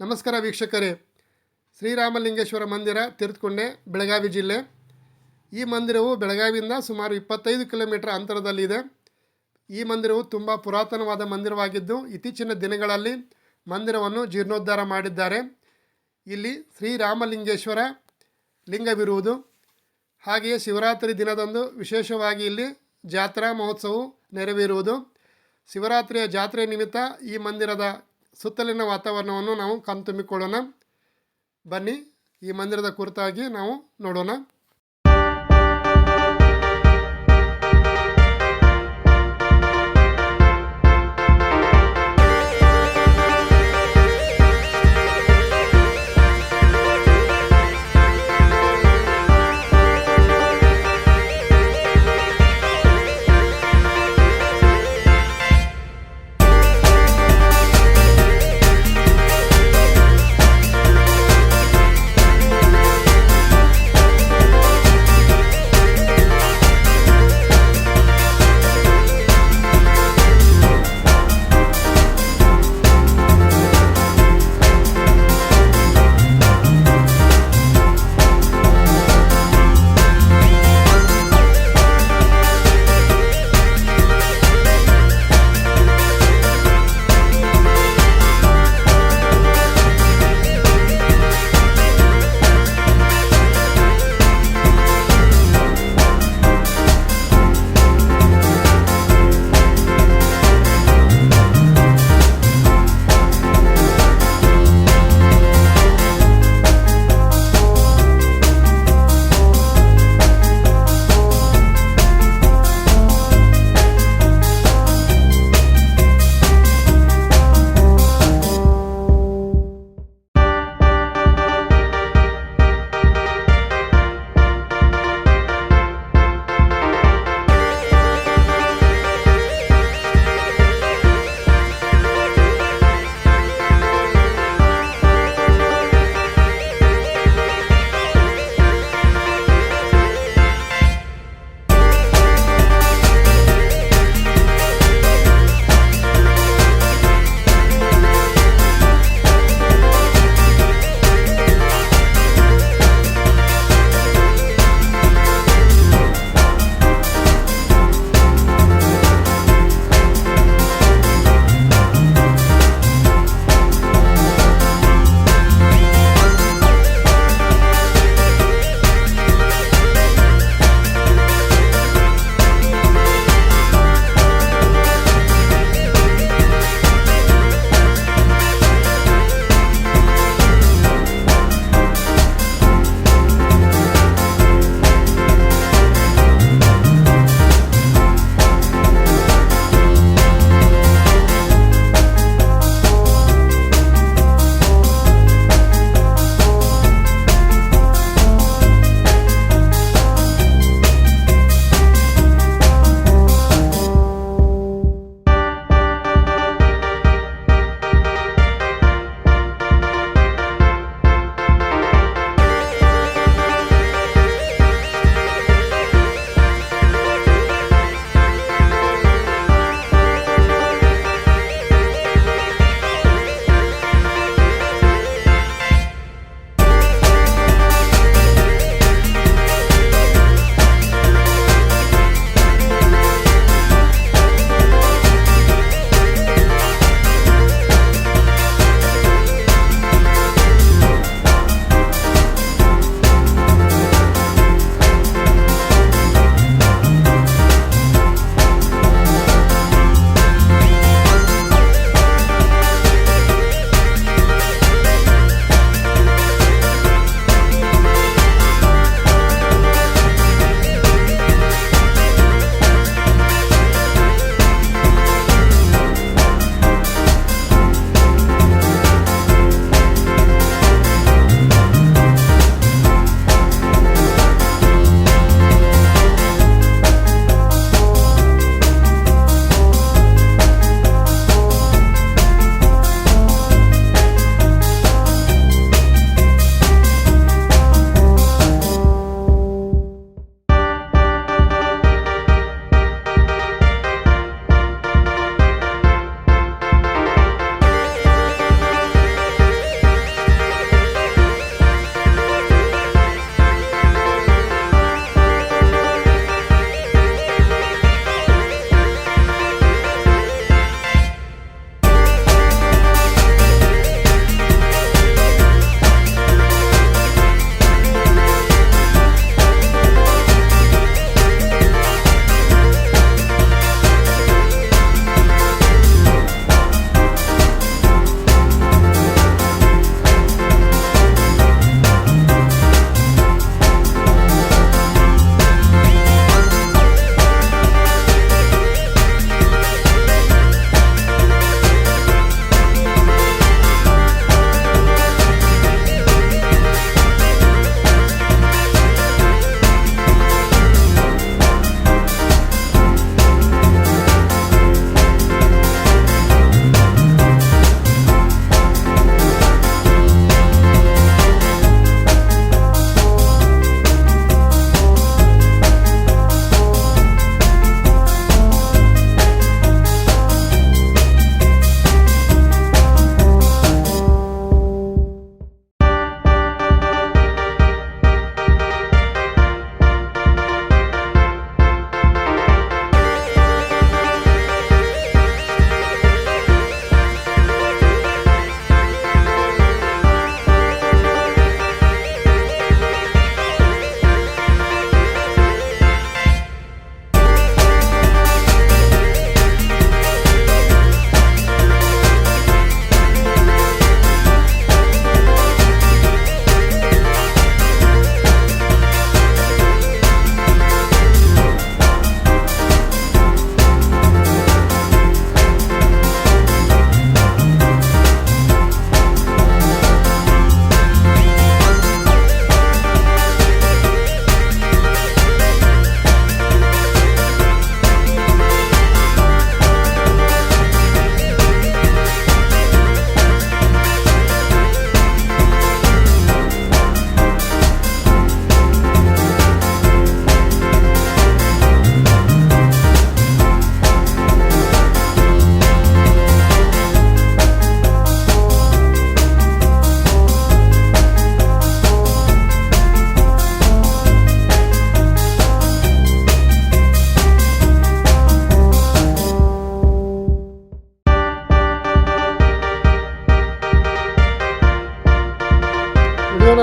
ನಮಸ್ಕಾರ ವೀಕ್ಷಕರೇ. ಶ್ರೀರಾಮಲಿಂಗೇಶ್ವರ ಮಂದಿರ, ತೀರ್ಥಕೊಂಡೆ, ಬೆಳಗಾವಿ ಜಿಲ್ಲೆ. ಈ ಮಂದಿರವು ಬೆಳಗಾವಿಯಿಂದ ಸುಮಾರು ಇಪ್ಪತ್ತೈದು ಕಿಲೋಮೀಟರ್ ಅಂತರದಲ್ಲಿದೆ ಈ ಮಂದಿರವು ತುಂಬ ಪುರಾತನವಾದ ಮಂದಿರವಾಗಿದ್ದು, ಇತ್ತೀಚಿನ ದಿನಗಳಲ್ಲಿ ಮಂದಿರವನ್ನು ಜೀರ್ಣೋದ್ಧಾರ ಮಾಡಿದ್ದಾರೆ. ಇಲ್ಲಿ ಶ್ರೀರಾಮಲಿಂಗೇಶ್ವರ ಲಿಂಗವಿರುವುದು. ಹಾಗೆಯೇ ಶಿವರಾತ್ರಿ ದಿನದಂದು ವಿಶೇಷವಾಗಿ ಇಲ್ಲಿ ಜಾತ್ರಾ ಮಹೋತ್ಸವವು ನೆರವೇರುವುದು. ಶಿವರಾತ್ರಿಯ ಜಾತ್ರೆ ನಿಮಿತ್ತ ಈ ಮಂದಿರದ ಸುತ್ತಲಿನ ವಾತಾವರಣವನ್ನು ನಾವು ಕಣ್ತುಂಬಿಕೊಳ್ಳೋಣ. ಬನ್ನಿ ಈ ಮಂದಿರದ ಕುರಿತಾಗಿ ನಾವು ನೋಡೋಣ.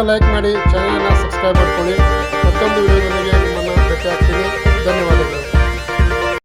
ಲೈಕ್ ಮಾಡಿ ಚಾನಲನ್ನು ಸಬ್ಸ್ಕ್ರೈಬ್ ಮಾಡ್ಕೊಳ್ಳಿ. ಮತ್ತೊಂದು ವಿಡಿಯೋದಲ್ಲಿ